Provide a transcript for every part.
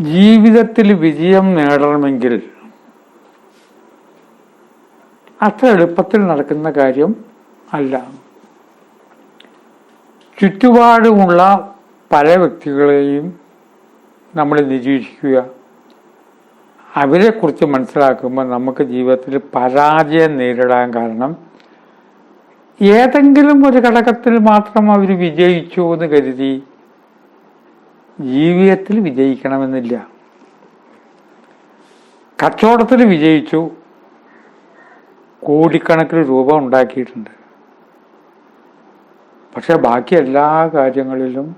ജീവിതത്തിൽ വിജയം നേടണമെങ്കിൽ അത്ര എളുപ്പത്തിൽ നടക്കുന്ന കാര്യം അല്ല. ചുറ്റുപാടുമുള്ള പല വ്യക്തികളെയും നമ്മൾ നിരീക്ഷിക്കുക. അവരെക്കുറിച്ച് മനസ്സിലാക്കുമ്പോൾ നമുക്ക് ജീവിതത്തിൽ പരാജയം നേരിടാൻ കാരണം ഏതെങ്കിലും ഒരു ഘടകത്തിൽ മാത്രം അവർ വിജയിച്ചു എന്ന് കരുതി ജീവിതത്തിൽ വിജയിക്കണമെന്നില്ല. കച്ചവടത്തിൽ വിജയിച്ചു. കോടിക്കണക്കിന് രൂപ ഉണ്ടാക്കിയിട്ടുണ്ട്. പക്ഷെ ബാക്കി എല്ലാ കാര്യങ്ങളിലും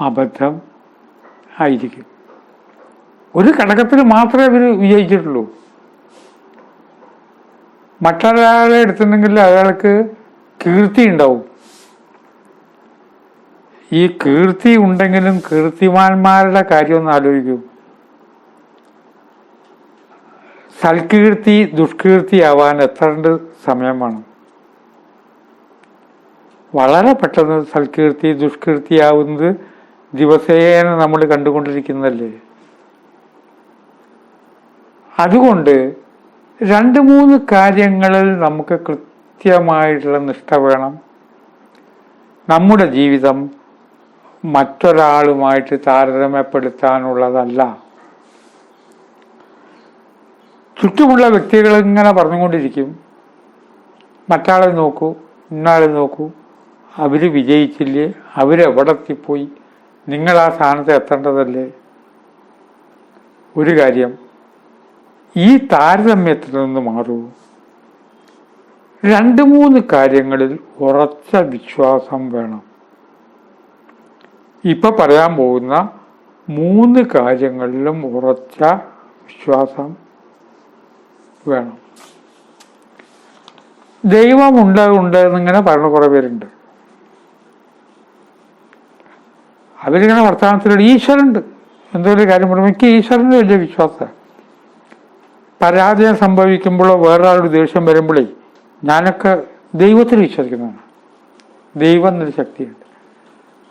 അബദ്ധം ആയിരിക്കും. ഒരു ഘടകത്തിൽ മാത്രമേ അവർ വിജയിച്ചിട്ടുള്ളൂ. മറ്റൊരാളെ എടുത്തിട്ടുണ്ടെങ്കിൽ അയാൾക്ക് കീർത്തി ഉണ്ടാവും. ഈ കീർത്തി ഉണ്ടെങ്കിലും കീർത്തിമാന്മാരുടെ കാര്യം ഒന്ന് ആലോചിക്കും. സൽകീർത്തി ദുഷ്കീർത്തി ആവാൻ എത്ര സമയം വേണം വളരെ പെട്ടെന്ന് സൽകീർത്തി ദുഷ്കീർത്തി ആവുന്നത് ദിവസേന നമ്മൾ കണ്ടുകൊണ്ടിരിക്കുന്നതല്ലേ? അതുകൊണ്ട് രണ്ട് മൂന്ന് കാര്യങ്ങളിൽ നമുക്ക് കൃത്യമായിട്ടുള്ള നിഷ്ഠ വേണം. നമ്മുടെ ജീവിതം മറ്റൊരാളുമായിട്ട് താരതമ്യപ്പെടുത്താനുള്ളതല്ല. ചുറ്റുമുള്ള വ്യക്തികൾ ഇങ്ങനെ പറഞ്ഞുകൊണ്ടിരിക്കും. മറ്റാളെ നോക്കൂ ഇന്നാളെ നോക്കൂ. അവർ വിജയിച്ചില്ലേ? അവരെവിടെ എത്തിപ്പോയി നിങ്ങൾ ആ സ്ഥാനത്ത് എത്തേണ്ടതല്ലേ? ഒരു കാര്യം ഈ താരതമ്യത്തിൽ നിന്ന് മാറൂ. രണ്ട് മൂന്ന് കാര്യങ്ങളിൽ ഉറച്ച വിശ്വാസം വേണം. ഇപ്പൊ പറയാൻ പോകുന്ന മൂന്ന് കാര്യങ്ങളിലും ഉറച്ച വിശ്വാസം വേണം. ദൈവമുണ്ട് ഉണ്ട് എന്നിങ്ങനെ പറയുന്ന കുറെ പേരുണ്ട്. അവരിങ്ങനെ വർത്തമാനത്തിലൂടെ ഈശ്വരുണ്ട് എന്തോ ഒരു കാര്യം പറയുമ്പോൾ എനിക്ക് ഈശ്വരന് വലിയ വിശ്വാസമാണ്. പരാജയം സംഭവിക്കുമ്പോഴോ വേറൊരാളുടെ ദേഷ്യം വരുമ്പോഴേ ഞാനൊക്കെ ദൈവത്തിൽ വിശ്വസിക്കുന്നതാണ്. ദൈവം എന്നൊരു ശക്തിയുണ്ട്.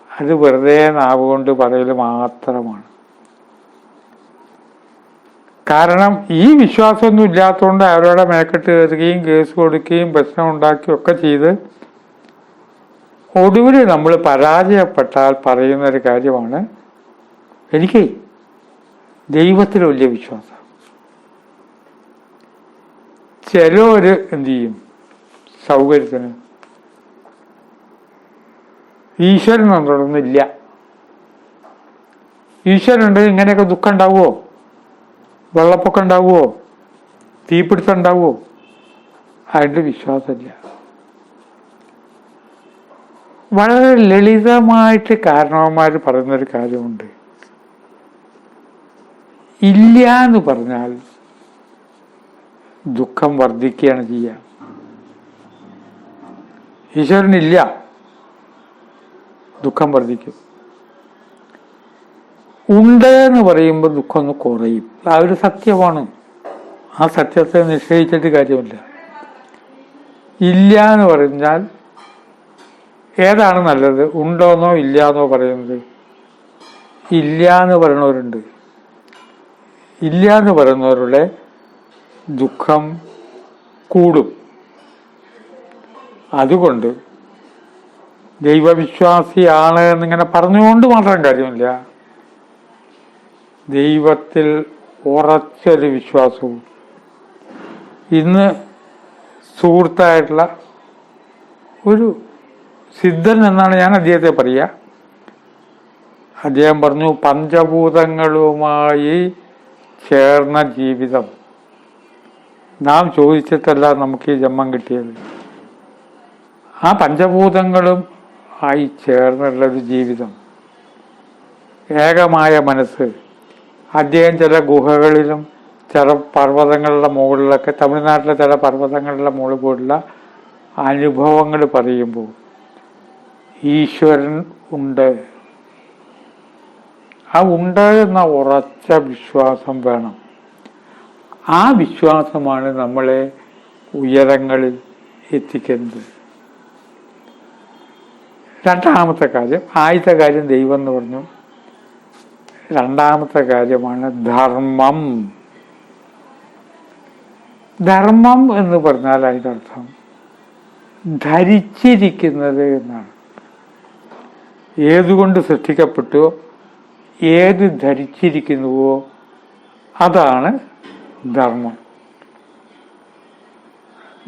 അത് വെറുതെ നാവുകൊണ്ട് പറയൽ മാത്രമാണ്. കാരണം ഈ വിശ്വാസമൊന്നും ഇല്ലാത്തതുകൊണ്ട് അവരുടെ മേക്കെട്ട് കയറുകയും കേസ് കൊടുക്കുകയും പ്രശ്നം ഉണ്ടാക്കുകയും ഒക്കെ ചെയ്ത് ഒടുവിൽ നമ്മൾ പരാജയപ്പെട്ടാൽ പറയുന്ന ഒരു കാര്യമാണ്. എനിക്ക് ദൈവത്തിൽ വലിയ വിശ്വാസം. ചിലവര് എന്തു ചെയ്യും? സൗകര്യത്തിന്. ഈശ്വരൻ തുടർന്നില്ല ഈശ്വരൻ ഉണ്ട് ഇങ്ങനെയൊക്കെ ദുഃഖം ഉണ്ടാവുമോ വെള്ളപ്പൊക്കം ഉണ്ടാവുമോ തീപിടുത്തം ഉണ്ടാവുമോ അതിന്റെ വിശ്വാസമില്ല. വളരെ ലളിതമായിട്ട് കാരണവന്മാർ പറയുന്നൊരു കാര്യമുണ്ട്. ഇല്ല എന്ന് പറഞ്ഞാൽ ദുഃഖം വർദ്ധിക്കുകയാണ് ചെയ്യുക. ഈശ്വരനില്ല. ദുഃഖം വർദ്ധിക്കും. ഉണ്ട് എന്ന് പറയുമ്പോൾ ദുഃഖം ഒന്ന് കുറയും. ആ ഒരു സത്യമാണ്. ആ സത്യത്തെ നിശ്ചയിച്ചിട്ട് കാര്യമില്ല. ഇല്ല എന്ന് പറഞ്ഞാൽ ഏതാണ് നല്ലത്? ഉണ്ടോന്നോ ഇല്ലാന്നോ പറയുന്നത്? ഇല്ല എന്ന് പറയുന്നവരുണ്ട്. ഇല്ല എന്ന് പറയുന്നവരുടെ ദുഃഖം കൂടും. അതുകൊണ്ട് ദൈവവിശ്വാസിയാണ് എന്നിങ്ങനെ പറഞ്ഞുകൊണ്ട് മാത്രം കാര്യമില്ല. ദൈവത്തിൽ ഉറച്ചൊരു വിശ്വാസവും. ഇന്ന് സുഹൃത്തായിട്ടുള്ള ഒരു സിദ്ധൻ എന്നാണ് ഞാൻ അദ്ദേഹത്തെ പറയുക. അദ്ദേഹം പറഞ്ഞു പഞ്ചഭൂതങ്ങളുമായി ചേർന്ന ജീവിതം. നാം ചോദിച്ചിട്ടല്ല നമുക്ക് ഈ ജന്മം കിട്ടിയത്. ആ പഞ്ചഭൂതങ്ങളും ആയി ചേർന്നുള്ളൊരു ജീവിതം. ഏകമായ മനസ്സ്. അദ്ദേഹം ചില ഗുഹകളിലും ചില പർവതങ്ങളുടെ മുകളിലൊക്കെ തമിഴ്നാട്ടിലെ ചില പർവതങ്ങളുടെ മുകളിൽ പോലുള്ള അനുഭവങ്ങൾ പറയുമ്പോൾ ഈശ്വരൻ ഉണ്ട്. ആ ഉണ്ട് എന്ന ഉറച്ച വിശ്വാസം വേണം. ആ വിശ്വാസമാണ് നമ്മളെ ഉയരങ്ങളിൽ എത്തിക്കുന്നത്. രണ്ടാമത്തെ കാര്യം ആദ്യത്തെ കാര്യം ദൈവം എന്ന് പറഞ്ഞു. രണ്ടാമത്തെ കാര്യമാണ് ധർമ്മം. ധർമ്മം എന്ന് പറഞ്ഞാൽ അതിന്റെ അർത്ഥം ധരിച്ചിരിക്കുന്നത് എന്നാണ്. ഏതുകൊണ്ട് സൃഷ്ടിക്കപ്പെട്ടു ഏത് ധരിച്ചിരിക്കുന്നുവോ അതാണ് ധർമ്മം.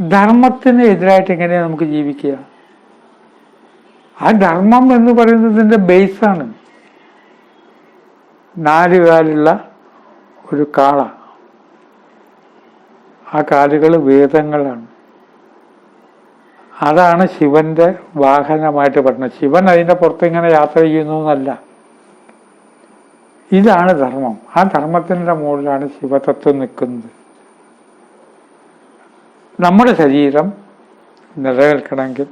ധർമ്മത്തിന് എതിരായിട്ട് എങ്ങനെയാണ് നമുക്ക് ജീവിക്കുക? ആ ധർമ്മം എന്ന് പറയുന്നതിന്റെ ബേസാണ് നാല് കാലുള്ള ഒരു കാള. ആ കാലുകൾ വേദങ്ങളാണ്. അതാണ് ശിവന്റെ വാഹനമായിട്ട് പറഞ്ഞത് ശിവൻ അതിന്റെ പുറത്ത് ഇങ്ങനെ യാത്ര ചെയ്യുന്നു എന്നല്ല. ഇതാണ് ധർമ്മം. ആ ധർമ്മത്തിന്റെ മുകളിലാണ് ശിവതത്വം നിൽക്കുന്നത്. നമ്മുടെ ശരീരം നിലനിൽക്കണമെങ്കിൽ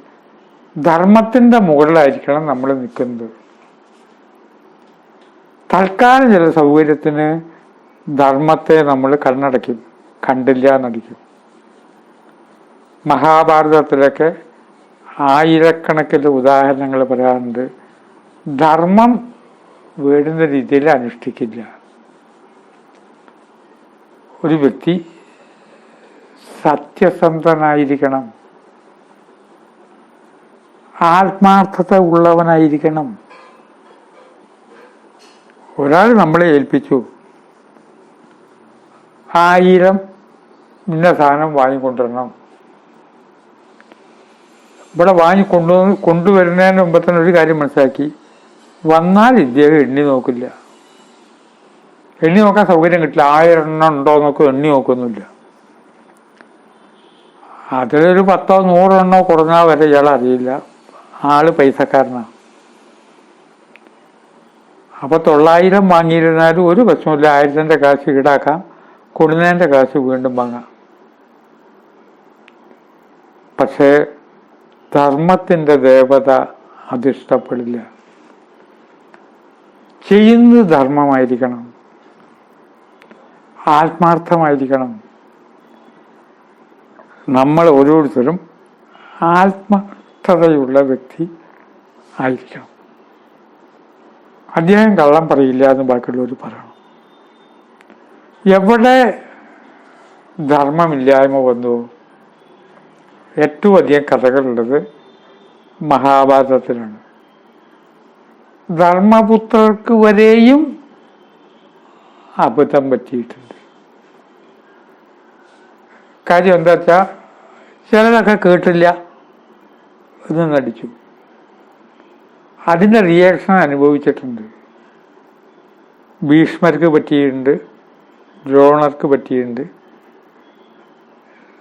ധർമ്മത്തിന്റെ മുകളിലായിരിക്കണം നമ്മൾ നിൽക്കുന്നത്. തൽക്കാലം ചില സൗകര്യത്തിന് ധർമ്മത്തെ നമ്മൾ കണ്ണടയ്ക്കും കണ്ടില്ല എന്നടിക്കും. മഹാഭാരതത്തിലൊക്കെ ആയിരക്കണക്കിന് ഉദാഹരണങ്ങൾ പറയാറുണ്ട്. ധർമ്മം വേണ്ടുന്ന രീതിയിൽ അനുഷ്ഠിക്കില്ല. ഒരു വ്യക്തി സത്യസന്ധനായിരിക്കണം. ആത്മാർത്ഥത ഉള്ളവനായിരിക്കണം. ഒരാൾ നമ്മളെ ഏൽപ്പിച്ചു. ആയിരം ഇന്ന സാധനം വാങ്ങിക്കൊണ്ടുവരണം. ഇവിടെ വാങ്ങി കൊണ്ടു കൊണ്ടുവരുന്നതിന് മുമ്പ് തന്നെ ഒരു കാര്യം മനസ്സിലാക്കി. വന്നാൽ ഇദ്ദേഹം എണ്ണി നോക്കില്ല. എണ്ണി നോക്കാൻ സൗകര്യം കിട്ടില്ല. ആയിരം എണ്ണം ഉണ്ടോ നോക്കും എണ്ണി നോക്കൊന്നുമില്ല അതിലൊരു പത്തോ നൂറെണ്ണോ കുറഞ്ഞാൽ വരെ ഇയാൾ അറിയില്ല. ആൾ പൈസക്കാരനാണ് അപ്പൊ തൊള്ളായിരം വാങ്ങിയിരുന്നാലും ഒരു പ്രശ്നമില്ല ആയിരത്തിന്റെ കാശ് ഈടാക്കാം. കൊടുന്നതിന്റെ കാശ് വീണ്ടും വാങ്ങാം. പക്ഷേ ധർമ്മത്തിന്റെ ദേവത അതിഷ്ടപ്പെടില്ല ചെയ്യുന്നത് ധർമ്മമായിരിക്കണം. ആത്മാർത്ഥമായിരിക്കണം. നമ്മൾ ഓരോരുത്തരും ആത്മാർത്ഥതയുള്ള വ്യക്തി ആയിരിക്കണം. അദ്ദേഹം കള്ളം പറയില്ല എന്ന് ബാക്കിയുള്ളവർ പറയണം. എവിടെ ധർമ്മമില്ലായ്മ വന്നു? ഏറ്റവും അധികം കഥകളുള്ളത് മഹാഭാരതത്തിലാണ്. ധർമ്മപുത്രർക്ക് വരെയും അബദ്ധം പറ്റിയിട്ടുണ്ട്. കാര്യം എന്താ വെച്ചാൽ ചിലതൊക്കെ കേട്ടില്ല എന്ന് നടിച്ചു. അതിന്റെ റിയാക്ഷൻ അനുഭവിച്ചിട്ടുണ്ട്. ഭീഷ്മർക്ക് പറ്റിയിട്ടുണ്ട് ദ്രോണർക്ക് പറ്റിയിട്ടുണ്ട്.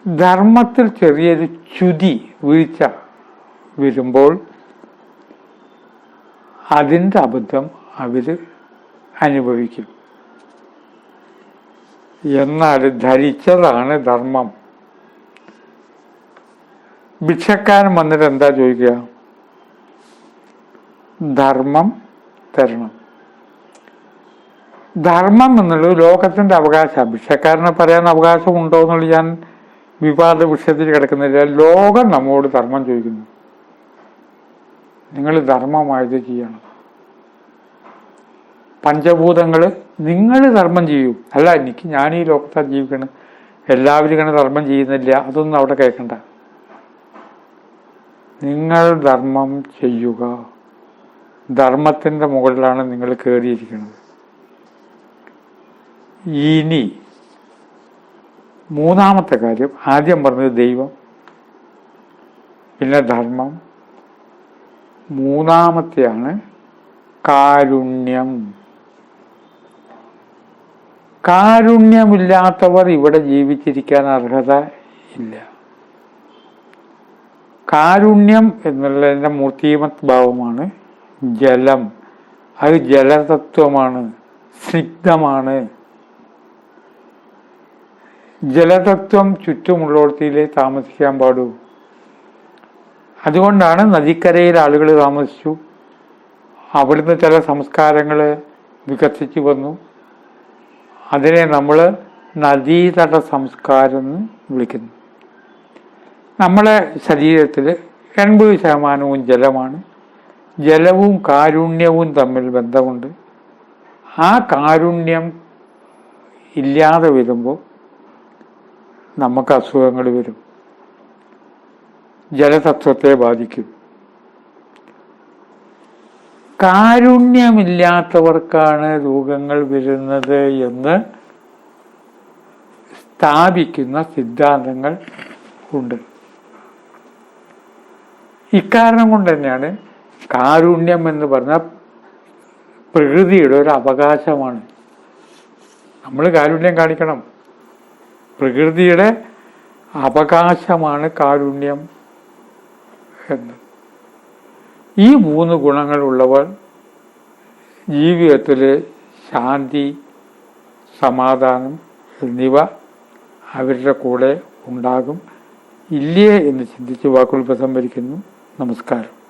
ധർമ്മത്തിൽ ചെറിയൊരു ചുതി വീഴ്ച വരുമ്പോൾ അതിന്റെ അബദ്ധം അവർ അനുഭവിക്കും. എന്നാൽ ധരിച്ചതാണ് ധർമ്മം. ഭിക്ഷക്കാരൻ വന്നിട്ട് എന്താ ചോദിക്കുക? ധർമ്മം തരണം. ധർമ്മം എന്നുള്ളത് ലോകത്തിന്റെ അവകാശമാണ്. ഭിക്ഷക്കാരനെ പറയാൻ അവകാശം ഉണ്ടോ എന്നുള്ളത് ഞാൻ വിവാദ വിഷയത്തിൽ കിടക്കുന്നില്ല. ലോകം നമ്മോട് ധർമ്മം ചോദിക്കുന്നു. നിങ്ങൾ ധർമ്മമായത് ചെയ്യണം. പഞ്ചഭൂതങ്ങൾ നിങ്ങൾ ധർമ്മം ചെയ്യൂ. അല്ല എനിക്ക് ഞാൻ ഈ ലോകത്താണ് ജീവിക്കണം എല്ലാവരും ഇങ്ങനെ ധർമ്മം ചെയ്യുന്നില്ല. അതൊന്നും അവിടെ കേൾക്കണ്ട. നിങ്ങൾ ധർമ്മം ചെയ്യുക. ധർമ്മത്തിന്റെ മുകളിലാണ് നിങ്ങൾ കയറിയിരിക്കുന്നത് ഇനി മൂന്നാമത്തെ കാര്യം. ആദ്യം പറഞ്ഞത് ദൈവം പിന്നെ ധർമ്മം. മൂന്നാമത്തെയാണ് കാരുണ്യം. കാരുണ്യമില്ലാത്തവർ ഇവിടെ ജീവിച്ചിരിക്കാൻ അർഹത ഇല്ല. കാരുണ്യം എന്നുള്ളതിന്റെ മൂർത്തിമത് ഭാവമാണ് ജലം. അത് ജലതത്വമാണ് സ്നിഗ്ധമാണ്. ജലതത്വം ചുറ്റുമുള്ളിടത്തിലേ താമസിക്കാൻ പാടൂ. അതുകൊണ്ടാണ് നദിക്കരയിൽ ആളുകൾ താമസിച്ചു. അവിടുന്ന് ചില സംസ്കാരങ്ങൾ വികസിച്ചു വന്നു. അതിനെ നമ്മൾ നദീതട സംസ്കാരം എന്ന് വിളിക്കുന്നു. നമ്മളെ ശരീരത്തിൽ എൺപത് ശതമാനവും ജലമാണ്. ജലവും കാരുണ്യവും തമ്മിൽ ബന്ധമുണ്ട്. ആ കാരുണ്യം ഇല്ലാതെ വരുമ്പോൾ നമുക്ക് അസുഖങ്ങൾ വരും. ജലതത്വത്തെ ബാധിക്കും. കാരുണ്യമില്ലാത്തവർക്കാണ് രോഗങ്ങൾ വരുന്നത് എന്ന് സ്ഥാപിക്കുന്ന സിദ്ധാന്തങ്ങൾ ഉണ്ട്. ഇക്കാരണം കൊണ്ട് തന്നെയാണ് കാരുണ്യം എന്ന് പറഞ്ഞ പ്രകൃതിയുടെ ഒരു അവകാശമാണ്. നമ്മൾ കാരുണ്യം കാണിക്കണം. പ്രകൃതിയുടെ അവകാശമാണ് കാരുണ്യം എന്ന്. ഈ മൂന്ന് ഗുണങ്ങളുള്ളവർ ജീവിതത്തിൽ ശാന്തി സമാധാനം എന്നിവ അവരുടെ കൂടെ ഉണ്ടാകും. ഇല്ലേ എന്ന് ചിന്തിച്ച് വാക്കുകൾ ഉപസംഹരിക്കുന്നു നമസ്കാരം.